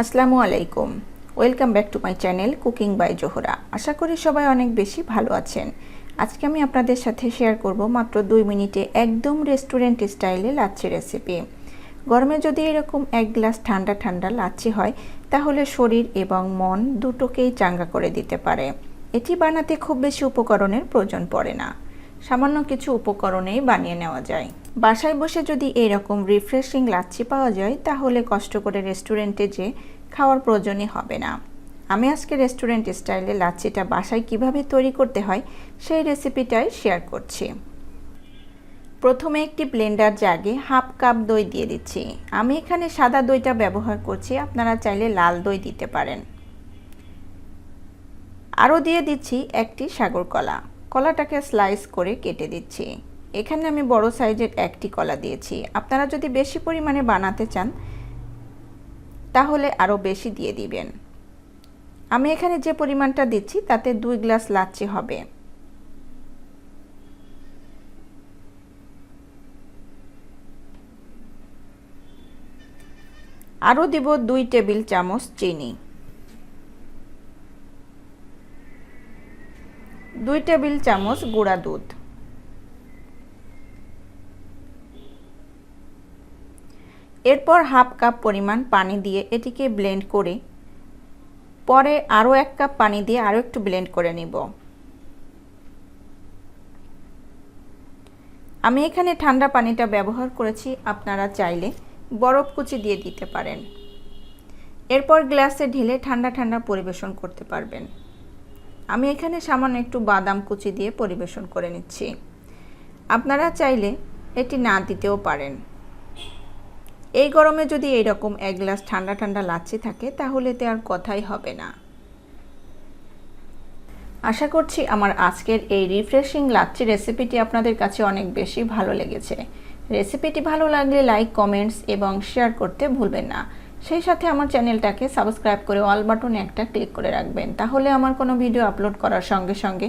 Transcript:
আসসালামু আলাইকুম। Welcome back to my channel cooking by Zohra আশা করি সবাই অনেক বেশি ভালো আছেন। আজকে আমি আপনাদের সাথে শেয়ার করব মাত্র দুই মিনিটে একদম রেস্টুরেন্ট স্টাইলে লাচ্ছি রেসিপি গরমে যদি এরকম এক গ্লাস ঠান্ডা ঠান্ডা লাচ্ছি হয়, তাহলে শরীর এবং মন দুটোকেই চাঙ্গা করে দিতে পারে। এটি বানাতে খুব বেশি উপকরণের প্রয়োজন পড়ে না। সামান্য কিছু উপকরণেই বানিয়ে নেওয়া যায়। বাসায় বসে যদি এরকম রিফ্রেশিং লাচ্ছি পাওয়া যায়, তাহলে কষ্ট করে রেস্টুরেন্টে যে খাওয়ার প্রয়োজনই হবে না। আমি আজকে রেস্টুরেন্ট স্টাইলে লাচ্ছিটা বাসায় কীভাবে তৈরি করতে হয়, সেই রেসিপিটাই শেয়ার করছি। প্রথমে একটি ব্লেন্ডার জাগে হাফ কাপ দই দিয়ে দিচ্ছি। আমি এখানে সাদা দইটা ব্যবহার করছি, আপনারা চাইলে লাল দই দিতে পারেন। আরও দিয়ে দিচ্ছি একটি সাগর কলা কলাটাকে স্লাইস করে কেটে দিচ্ছি। এখানে আমি বড় সাইজের একটি কলা দিয়েছি। আপনারা যদি বেশি পরিমাণে বানাতে চান, তাহলে আরও বেশি দিয়ে দিবেন। আমি এখানে যে পরিমাণটা দিচ্ছি, তাতে দুই গ্লাস লাচ্ছি হবে। আরও দিব দুই টেবিল চামচ চিনি। দুই টেবিল চামচ গুঁড়া দুধ। এরপর হাফ কাপ পরিমাণ পানি দিয়ে এটিকে ব্লেন্ড করে পরে আরও এক কাপ পানি দিয়ে আরও একটু ব্লেন্ড করে নিব। আমি এখানে ঠান্ডা পানিটা ব্যবহার করেছি, আপনারা চাইলে বরফ কুচি দিয়ে দিতে পারেন। এরপর গ্লাসে ঢেলে ঠান্ডা ঠান্ডা পরিবেশন করতে পারবেন। আমি এখানে সামান্য একটু বাদাম কুচি দিয়ে পরিবেশন করে নিচ্ছি। আপনারা চাইলে এটি না দিতেও পারেন। এই গরমে যদি এইরকম এক গ্লাস ঠান্ডা ঠান্ডা লাচ্ছি থাকে, তাহলে তো আর কথাই হবে না। আশা করছি আমার আজকের এই রিফ্রেশিং লাচ্ছি রেসিপিটি আপনাদের কাছে অনেক বেশি ভালো লেগেছে। রেসিপিটি ভালো লাগলে লাইক কমেন্টস এবং শেয়ার করতে ভুলবেন না। সেই সাথে আমার চ্যানেলটাকে সাবস্ক্রাইব করে অল বাটনে একটা ক্লিক করে রাখবেন। তাহলে আমার কোনো ভিডিও আপলোড করার সঙ্গে সঙ্গে